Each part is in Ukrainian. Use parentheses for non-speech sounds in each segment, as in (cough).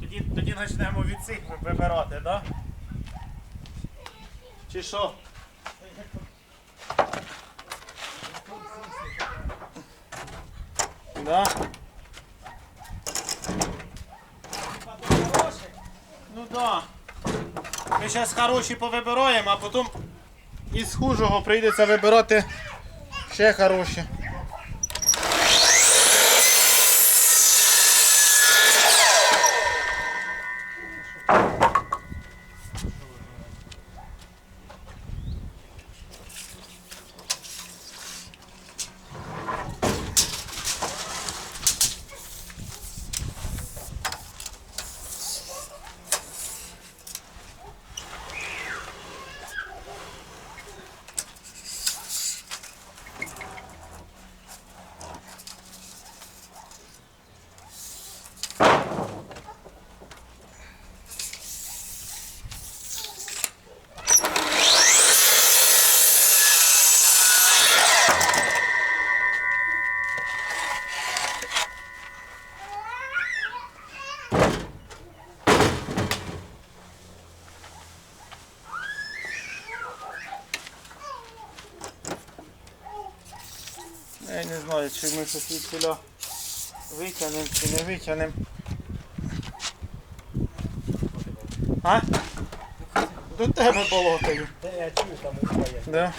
Тоді, тоді почнемо від цих вибирати, так? Да? Чи що? Да? Ну да. Ми зараз хороші повибираємо, а потім із хужого прийдеться вибирати ще хороші. Я не знаю, чи ми щось від ціля витягнемо чи не витягнемо. А? До тебе болотою. Де я чую, там упає. Да.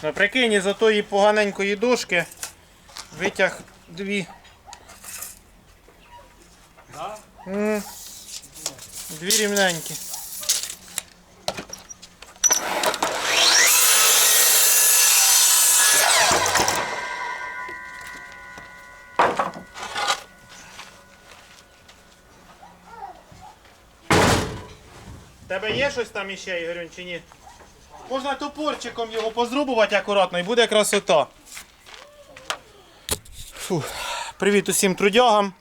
Отлично. Прикинь, із тої поганенької дошки витяг дві. Да? Дві рівненькі. Тебе є щось там іще, Ігорюнь, чи ні? Можна топорчиком його позрубувати акуратно і буде красота. Фу. Привіт усім трудягам.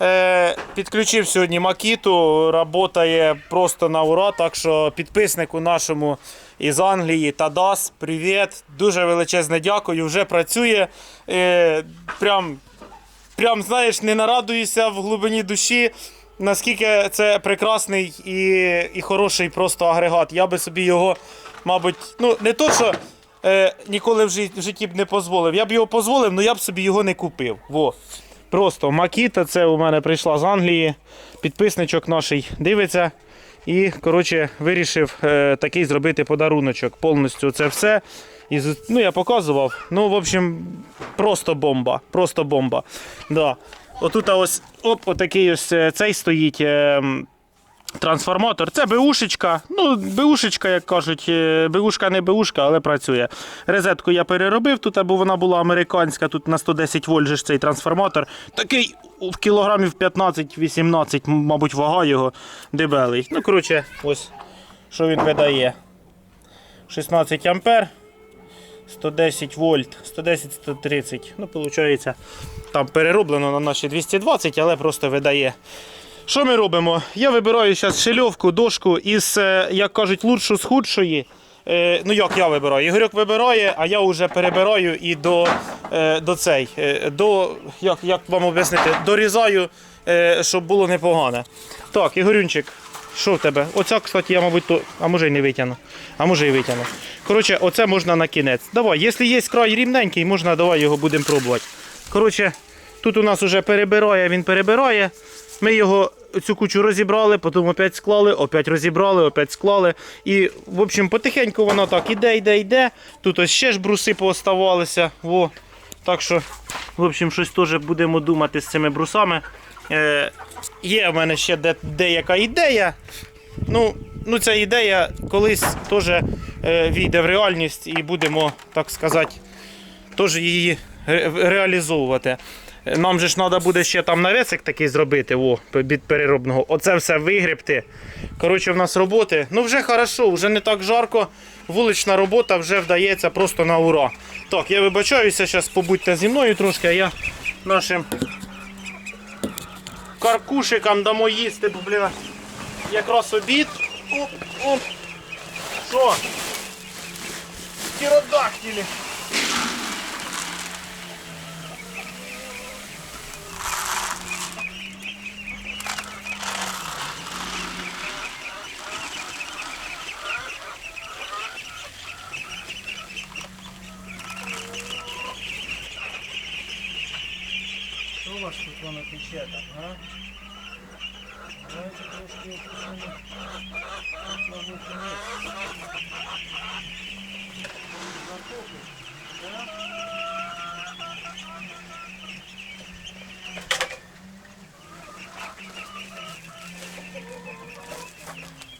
Е, підключив сьогодні Макіту, працює просто на ура. Так що підписнику нашому із Англії Тадас, привіт. Дуже величезне дякую. Вже працює. Е, прям, прям, знаєш, не нарадуюся в глибині душі. Наскільки це прекрасний і, і хороший просто агрегат. Я би собі його, мабуть, ну не то, що е, ніколи в житті, б не дозволив. Я б його дозволив, але я б собі його не купив. Во. Просто Макіта, це у мене прийшла з Англії. Підписничок наш дивиться. І, коротше, вирішив е, такий зробити подаруночок. Повністю це все. І, ну, я показував. Ну, в общем, просто бомба. Просто бомба. Да. Отут ось оп, отакий ось е, цей стоїть. е, Трансформатор, це БУшечка. Ну, БУшечка, як кажуть, е, БУшка не БУшка, але працює. Розетку я переробив тут, або вона була американська, тут на 110 вольт же ж цей трансформатор. Такий в кілограмів 15-18, м, мабуть, вага його дебелий. Ну, коротше, ось що він видає. 16 ампер, 110 вольт, 110-130. Ну, виходить, там перероблено на наші 220, але просто видає. Що ми робимо? Я вибираю зараз шильовку, дошку із, е, як кажуть, лучшу з худшої. Е, ну як я вибираю? Ігорьок вибирає, а я вже перебираю і до, е, до цей, до, як, як вам об'яснити, дорізаю, щоб було непогане. Так, Ігорюнчик, що в тебе? Оця, кстати, я, мабуть, то, а може і не витягну. А може і витягну. Коротше, оце можна на кінець. Давай, якщо є край рівненький, можна давай його будемо пробувати. Коротше, тут у нас вже перебирає, він перебирає. Ми його цю кучу розібрали, потім опять склали, опять розібрали, опять склали. І, в общем, потихеньку воно так іде, йде, йде. Тут ось ще ж бруси пооставалися. Во. Так що, в общем, щось теж будемо думати з цими брусами. Е, є в мене ще де, деяка ідея. Ну, ну, ця ідея колись теж е, війде в реальність і будемо, так сказати, теж її ре- реалізовувати. Нам же ж треба буде ще там навесик такий зробити, о, від переробного. Оце все вигребти. Коротше, в нас роботи. Ну вже хорошо, вже не так жарко. Вулична робота вже вдається просто на ура. Так, я вибачаюся, зараз побудьте зі мною трошки, а я нашим каркушикам дамо їсти, бо, блін, якраз обід. Оп, оп. Що? Птеродактилі. Вас тут воно тече так, а? Давайте трошки опустимо. Да?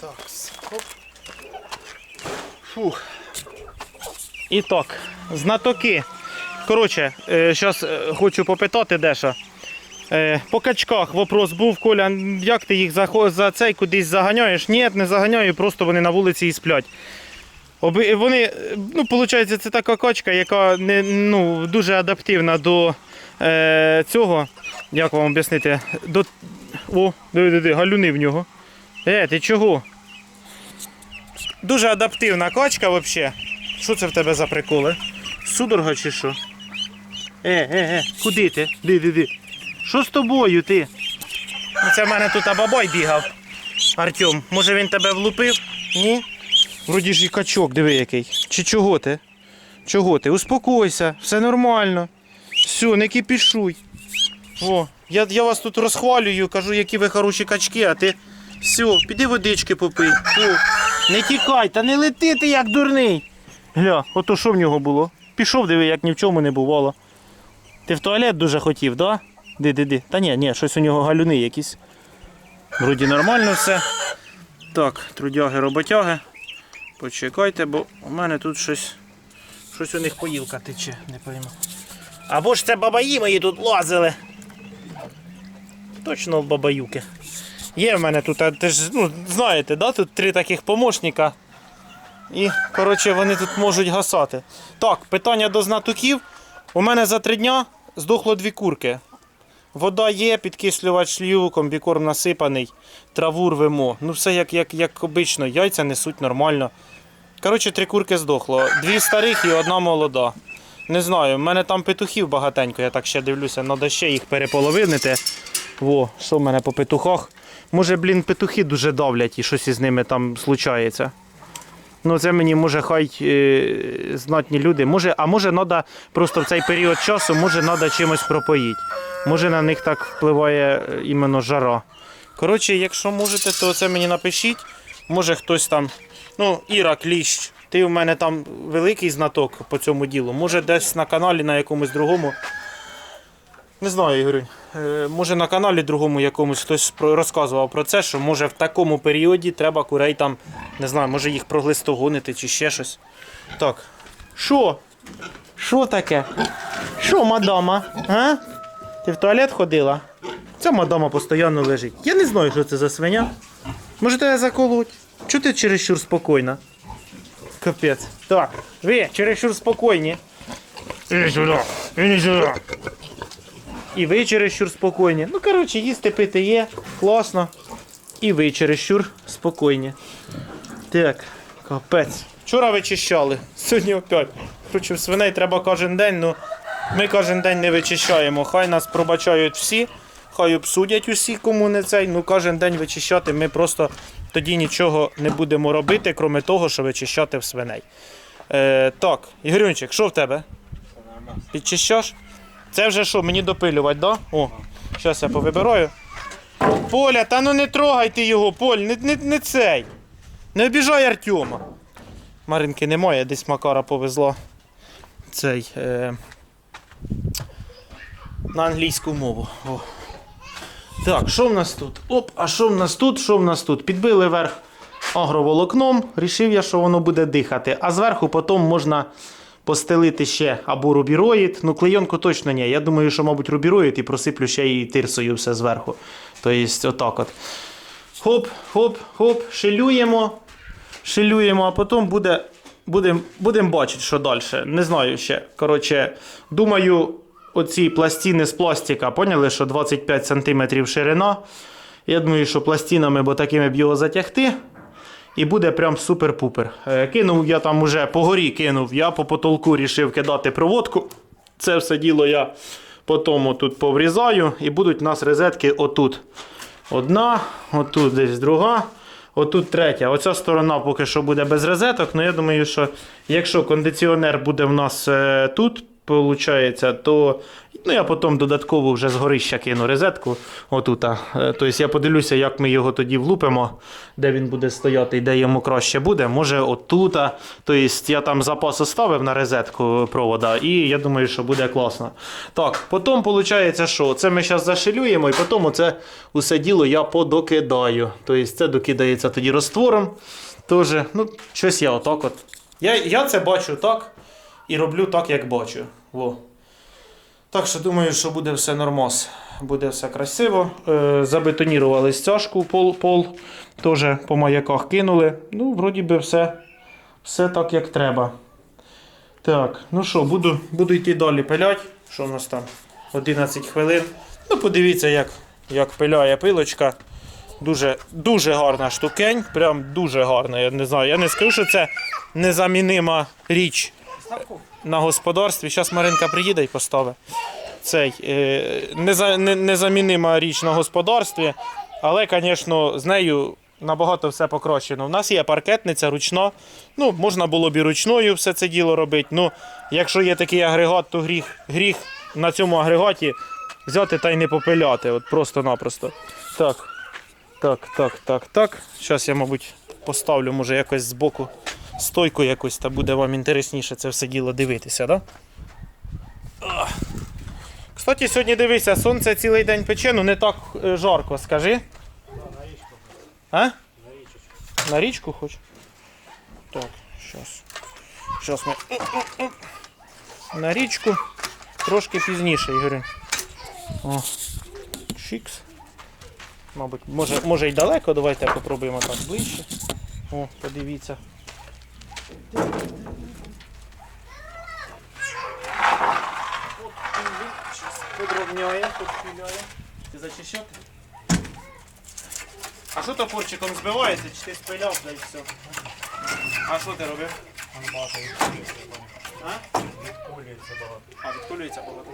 Так, оп. Фух. І так, знатоки. Коротше, зараз хочу попитати Деша. Е, по качках вопрос був, Коля, як ти їх за цей кудись заганяєш? Ні, не заганяю, просто вони на вулиці і сплять. Вони, ну, виходить, це така качка, яка не, ну, дуже адаптивна до е, цього. Як вам об'яснити? До... О, диви, диви, галюни в нього. Е, ти чого? Дуже адаптивна качка взагалі. Що це в тебе за приколи? Судорога чи що? Е, е, е, куди ти? Ди, ди, ди. Що з тобою ти? Ну, Це в мене тут абабай бігав. Артем, може він тебе влупив? Ні? Вроді ж і качок, диви який. Чи чого ти? Чого ти? Успокойся, все нормально. Все, не кипішуй. О, я, я вас тут розхвалюю, кажу, які ви хороші качки, а ти. Все, піди водички попий. О, не тікай, та не лети ти як дурний. Гля, ото що в нього було? Пішов, диви, як ні в чому не бувало. Ти в туалет дуже хотів, да? Ди, ди, ди. Та ні, ні, щось у нього галюни якісь. Вроді нормально все. Так, трудяги, роботяги. Почекайте, бо у мене тут щось. Щось у них поїлка тече, не пойму. Або ж це бабаї мої тут лазили. Точно бабаюки. Є в мене тут, а ти ж ну, знаєте, да? тут три таких помощника. І, коротше, вони тут можуть гасати. Так, питання до знатоків. У мене за три дня здохло дві курки. Вода є, підкислювач шлію, комбікорм насипаний, траву рвемо. Ну, все як, як, як обично, яйця несуть нормально. Коротше, три курки здохло. Дві старих і одна молода. Не знаю, в мене там петухів багатенько, я так ще дивлюся, треба ще їх переполовинити. Во, що в мене по петухах? Може, блін, петухи дуже давлять і щось із ними там случається. Ну, це мені може хай е, знатні люди. Може, а може треба просто в цей період часу, може треба чимось пропоїти. Може на них так впливає е, іменно жара. Коротше, якщо можете, то це мені напишіть. Може хтось там. Ну, Іра Кліщ, ти у мене там великий знаток по цьому ділу. Може десь на каналі на якомусь другому. Не знаю, Ігорю. Е, може на каналі другому якомусь хтось про- розказував про це, що може в такому періоді треба курей там, не знаю, може їх проглистогонити чи ще щось. Так. Що? Що таке? Що, мадама? А? Ти в туалет ходила? Ця мадама постійно лежить. Я не знаю, що це за свиня. Може тебе заколоть? Чого ти чересчур спокійна? Капець. Так, ви чересчур спокійні. Іди сюди, іди сюди. І ви чересчур спокійні. Ну, коротше, їсти пити є, класно. І ви чересчур спокійні. Так, капець. Вчора вичищали, сьогодні опять. Коротше, свиней треба кожен день, ну ми кожен день не вичищаємо. Хай нас пробачають всі, хай обсудять усі, кому не цей. Ну кожен день вичищати ми просто тоді нічого не будемо робити, крім того, що вичищати в свиней. Е, так, Ігорюнчик, що в тебе? Підчищаш? Це вже що, мені допилювати, да? О, зараз я повибираю. Поля, та ну не трогай ти його, Поль, не, не, не цей. Не обіжай Артема. Маринки немає, десь Макара повезла цей. Е, на англійську мову. О. Так, що в нас тут? Оп, а що в нас тут? Що в нас тут? Підбили верх агроволокном, рішив я, що воно буде дихати. А зверху потім можна постелити ще або рубіроїд. Ну, клейонку точно ні. Я думаю, що, мабуть, рубіроїд і просиплю ще і тирсою все зверху. Тобто, отак от. Хоп, хоп, хоп, шилюємо. Шилюємо, а потім буде. Будемо будем бачити, що далі. Не знаю ще. Коротше, думаю, оці пластини з пластика, поняли, що 25 см ширина. Я думаю, що пластинами, бо такими б його затягти. І буде прям супер-пупер. Е, Кинув я там уже по горі кинув, я по потолку рішив кидати проводку. Це все діло я потім тут поврізаю і будуть у нас розетки отут. Одна, отут десь друга, отут третя. Оця сторона поки що буде без розеток. але я думаю, що якщо кондиціонер буде в нас е, тут, Получається, то ну, я потім додатково вже з горища кину розетку. Отута. Е, Тобто я подивлюся, як ми його тоді влупимо, де він буде стояти і де йому краще буде. Може отута. Тобто я там запас оставив на розетку провода, і я думаю, що буде класно. Так, потім виходить, що це ми зараз зашилюємо, і потім це усе діло я подокидаю. Тобто це докидається тоді розтвором. Тоже, ну, щось я отак от. Я, я це бачу так і роблю так, як бачу. Во. Так що думаю, що буде все нормас. Буде все красиво. Е, забетонірували стяжку пол, пол. Теж по маяках кинули. Ну, вроді би, все, все так, як треба. Так, ну що, буду, буду йти далі пилять. Що в нас там? 11 хвилин. Ну, подивіться, як, як пиляє пилочка. Дуже, дуже гарна штукень. Прям дуже гарна. Я не знаю. Я не скажу, що це незамінима річ на господарстві. Зараз Маринка приїде і поставить. Цей е, неза, не, незамінима річ на господарстві, але, звісно, з нею набагато все покращено. У нас є паркетниця ручна. Ну, можна було б і ручною все це діло робити. Ну, якщо є такий агрегат, то гріх, гріх на цьому агрегаті взяти та й не попиляти. От просто-напросто. Так, так, так, так, так. Зараз я, мабуть, поставлю, може, якось збоку стойку якусь, та буде вам інтересніше це все діло дивитися, да? Кстати, сьогодні дивися, сонце цілий день пече, ну не так е, жарко, скажи. А? На річку хоч? Так, зараз. Зараз ми. На річку. Трошки пізніше, Ігорю. О. Шікс. Мабуть, може, може й далеко, давайте попробуємо так ближче. О, подивіться. Подробняє, підпіляє. Ти зачищати? А що топорчиком збивається, чи ти спиляв, да і все? А що ти робив? А? Відколюється багато. А, відколюється багато.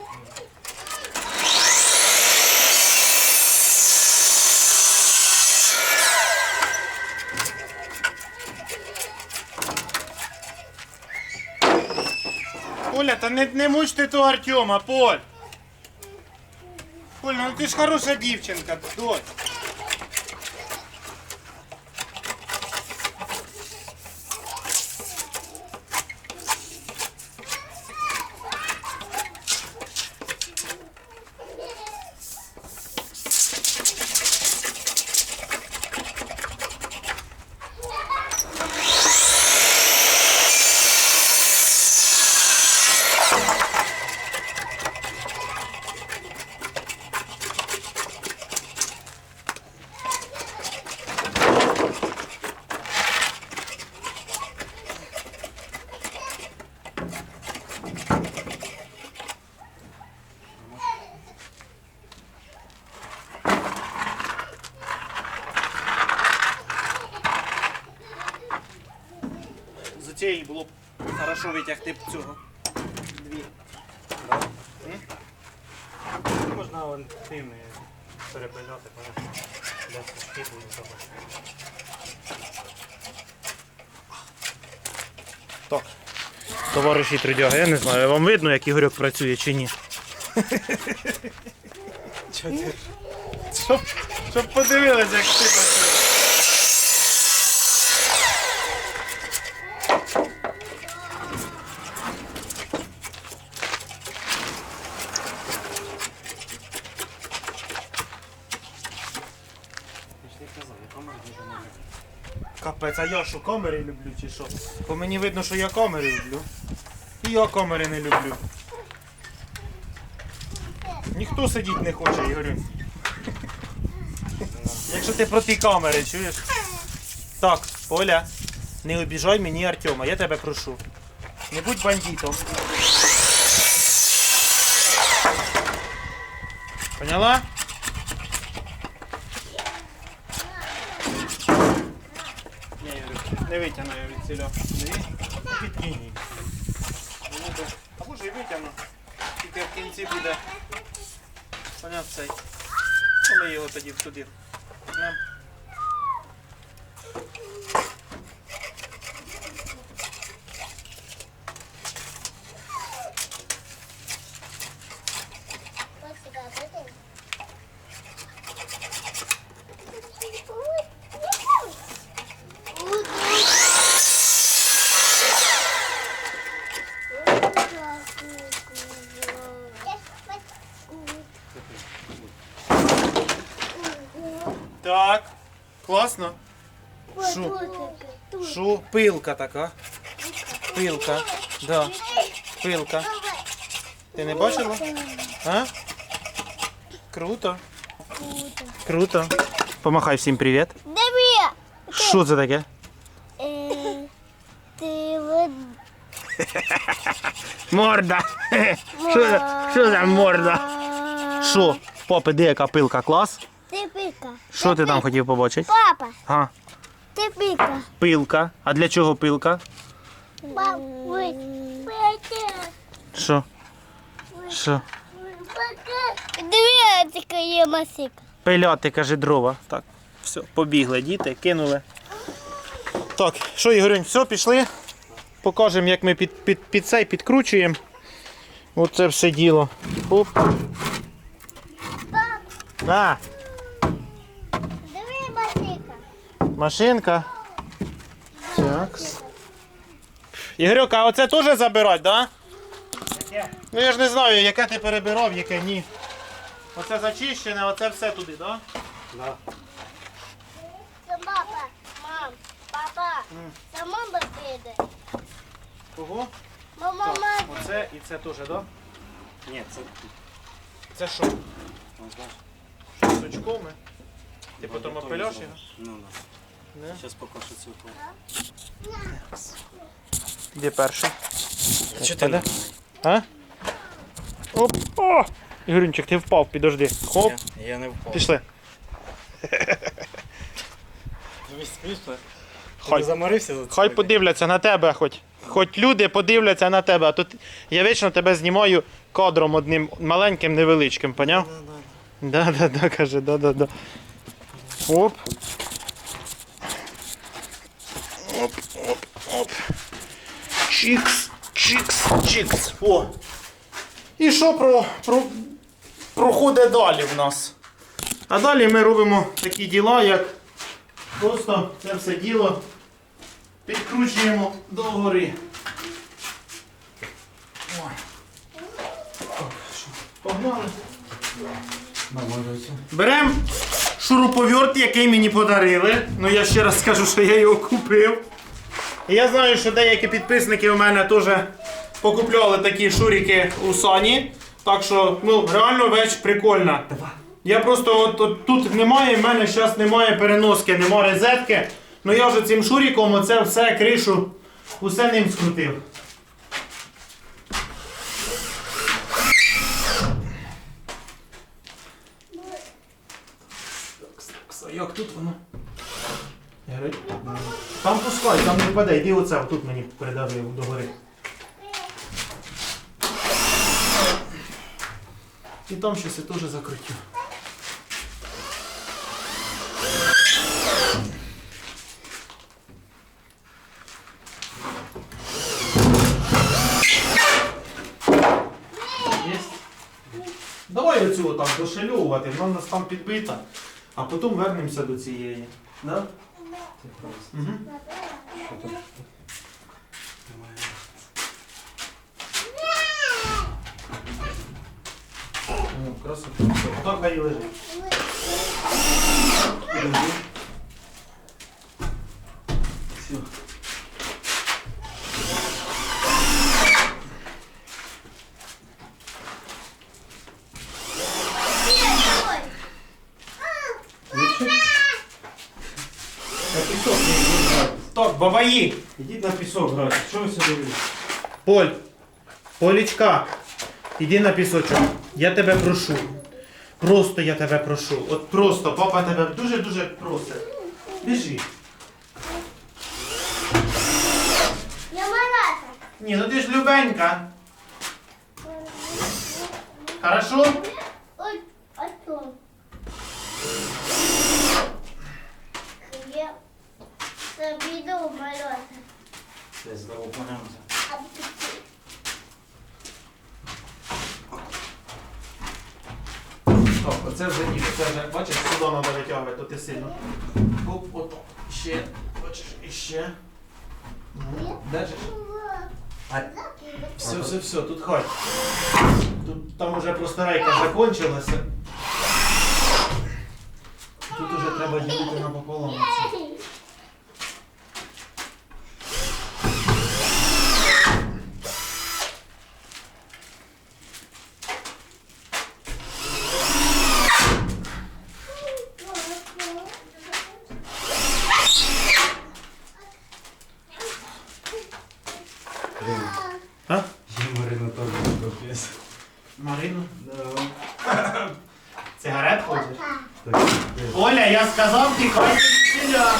Оля, та не, не мучте ту Артема, Поль. Поль, ну ти ж хороша дівчинка, дочь. З цієї було б хорошо витягти б цього. Дві. Можна вон тими перепиляти, понятно. Для стежки буде. Так. Товариші трудяги, я не знаю, вам видно, як Ігорьок працює чи ні. Щоб, щоб подивилися, як ти працюєш. Капець, а я що камери люблю чи що? Бо мені видно, що я камери люблю. І я камери не люблю. Ніхто сидіти не хоче, Ігорю. Якщо ти проти камери, чуєш? Так, Оля, не обіжай мені Артема, я тебе прошу. Не будь бандитом. Поняла? Ні, Юрій, не витягну я від ціля. Підкинь її. Або ж і витягну. Тільки в кінці буде. Поняв цей. Ми його тоді туди. Пилка така. Пилка. Да. Пилка. Ти не бачила? А? Круто. Круто. Помахай всім привіт. Диви! Що це таке? Е, Ти вот (laughs) Морда. (laughs) Що за, що за морда? Що? Папи, де яка пилка? Клас? Ти пика. Що ти там хотів побачити? Папа, А, Ти пика. пилка. А для чого пилка? Що? Що? Диви, така є масика. Пиляти, каже, дрова. Так, все, побігли діти, кинули. Так, що, Ігорюнь, все, пішли. Покажемо, як ми під, під, під цей підкручуємо. Оце все діло. Оп. А, Диви, масика. Машинка. Так. Ігорюк, а оце теж забирати, так? Да? Ну я ж не знаю, яке ти перебирав, яке ні. Оце зачищене, оце все туди, так? Да? Да. Це папа. Мам, папа. Це мама піде. Кого? Мама, Так, мама. оце і це теж, так? Да? Ні, це Це що? знаєш, З очками? Ти потім опиляш його? Ну, да. Зараз покажу цю Де перший? Чи ти А? Оп! О! Ігорюнчик, ти впав, підожди. Хоп, Я, я не впав. пішли. Хай. Заморився за це? Хай подивляться на тебе, хоч. Хоч люди подивляться на тебе, а тут я вічно тебе знімаю кадром одним маленьким, невеличким, поняв? Да, да, да, каже, да, да, да. Оп. Оп, оп, оп. Чікс, чікс, чікс. О. І що про, про, проходить далі в нас? А далі ми робимо такі діла, як просто це все діло підкручуємо до гори. Погнали. Беремо шуруповерт, який мені подарили. Ну я ще раз скажу, що я його купив. І я знаю, що деякі підписники у мене теж покупляли такі шурики у Сані. Так що, ну, реально веч прикольна. Я просто от, от тут немає, в мене зараз немає переноски, немає розетки. Ну я вже цим шуриком оце все кришу, усе ним скрутив. Як тут воно? Там пускай, там не впаде, йди оце, тут мені передавив догори. І там щось я теж закрутив. Давай оцю там дошельовувати, вона нас там підбита, а потім вернемося до цієї. Да? Угу. Ну, красота. Так хай і лежить. Бабаї, ідіть на пісок грати. Що ви сюди дивитесь? Поль, Полічка, іди на пісочок. Я тебе прошу. Просто я тебе прошу. От просто, папа тебе дуже-дуже просить. Біжи. Я Марата. Ні, ну ти ж любенька. Хорошо? Ой, а то. Я Марата. Це знову ти Так, оце вже ні, це вже, бачиш, сюди треба витягувати, то ти сильно. Оп, отак. Ще, бачиш, і ще. Ну, Держиш. А, все, все, все, тут хай. Тут там уже просто рейка закончилася. Тут уже треба ділити напополам. оце. А? Марина теж капець. Марину? Сигарет хочеш? Так, Оля, я сказав, тікайте від селя.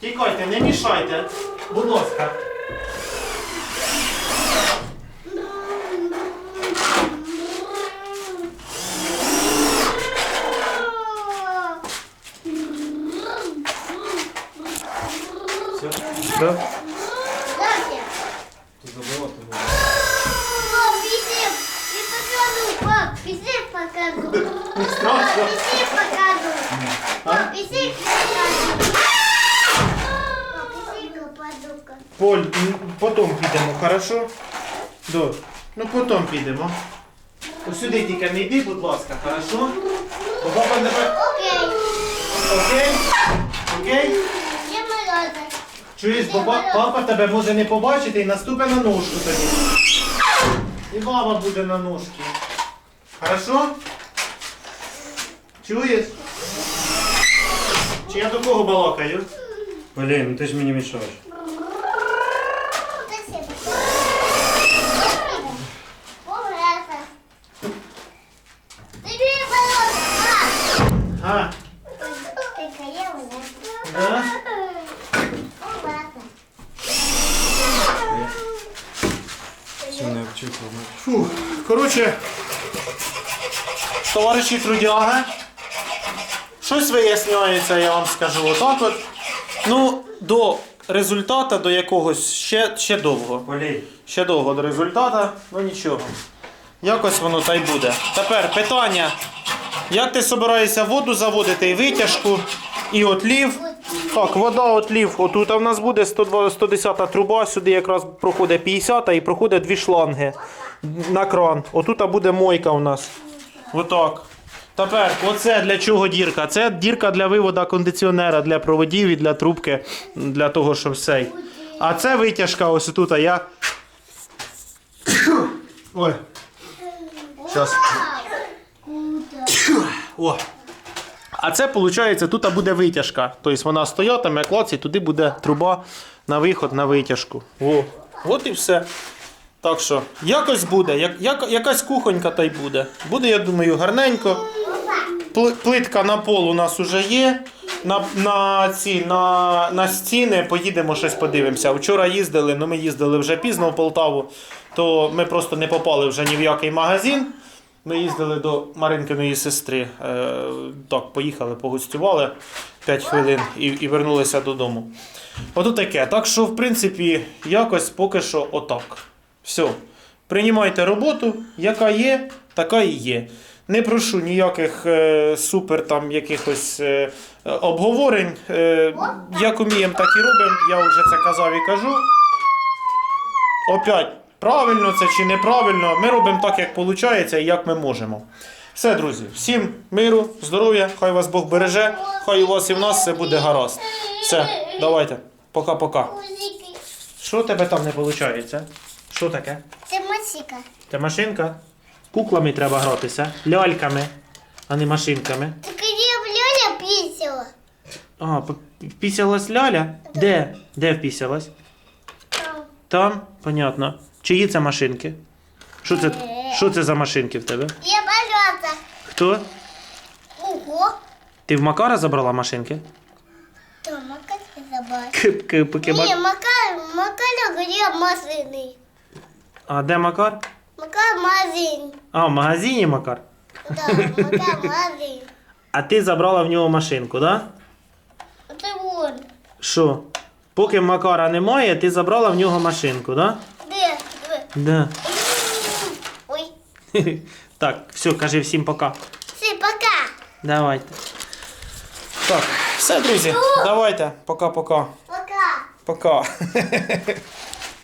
Тікайте, не мішайте. Будь ласка. Все, Да? Дайте. забула, ти була. О, висим. И покажу, пап, висим покажу. Не страшно. Висим покажу. Пап, висим покажу. Пап. Поль, потім підемо, хорошо? До. Ну потім підемо. Ось сюди тільки не йди, будь ласка, хорошо? Бо папа тебе. Окей. Окей? Окей? Я. Чуєш, бо па- папа тебе може не побачити і наступить на ножку тобі. І мама буде на ножки. Хорошо? Чуєш? Чи я до кого балакаю? Блін, ну ти ж мені мішаєш. Спасибо. Марата. Тебе Марата. А, Только я Марата. да? Марата. Все не вчився. Фу, коротше, товариші трудяги, щось виясняється, я вам скажу. Отак от. Ну, до результату, до якогось ще, ще довго. Ще довго до результату, ну нічого. Якось воно та й буде. Тепер питання. Як ти собираєшся воду заводити і витяжку, і отлів? Так, вода отлів. Отут в нас буде 110 труба, сюди якраз проходить 50 і проходить дві шланги на кран. Отут буде мойка у нас. Отак. Тепер, оце для чого дірка? Це дірка для виводу кондиціонера, для проводів і для трубки, для того, щоб сей. А це витяжка ось тут, а я. Ой. Щас. О. А це, виходить, тут буде витяжка. Тобто вона стоятиме, клац, і туди буде труба на виход на витяжку. О. От і все. Так що, якось буде, як, як, якась кухонька та й буде. Буде, я думаю, гарненько. Плитка на пол у нас вже є. На, на, ці, на, на стіни поїдемо щось подивимося. Вчора їздили, ну ми їздили вже пізно в Полтаву, то ми просто не попали вже ні в який магазин. Ми їздили до Маринкиної сестри. Е, так, поїхали, погостювали 5 хвилин і, і вернулися додому. Ото таке. Так що, в принципі, якось поки що отак. Все. Приймайте роботу, яка є, така і є. Не прошу ніяких е, супер там якихось е, обговорень. Е, як уміємо, так і робимо. Я вже це казав і кажу. Опять, правильно це чи неправильно, ми робимо так, як виходить і як ми можемо. Все, друзі, всім миру, здоров'я, хай вас Бог береже, хай у вас і в нас все буде гаразд. Все, давайте. Пока-пока. Що тебе там не виходить? Що таке? Це Масіка. Це машинка? Куклами треба гратися, ляльками, а не машинками. Так я в Льоля пісила. А, впісялась ляля? Де? Де впісялась? Там? Понятно. Чиї це машинки? Що це, що це за машинки в тебе? Я Марата. Хто? Ого. Ти в Макара забрала машинки? Там Макар забрал. К- к- поки Не, Мак- Макар, Макар где машины? А де Макар? Макар магазин. А, в магазині Макар. Да, Макар магазин. А ти забрала в нього машинку, да? Это вон. Що? Поки Макара немає, ти забрала в нього машинку, да? Да. Ой. (laughs) Так, все, кажи всім пока. Все, пока. Давайте. Так, все, друзі, давайте. Пока-пока. Пока. Пока. (laughs)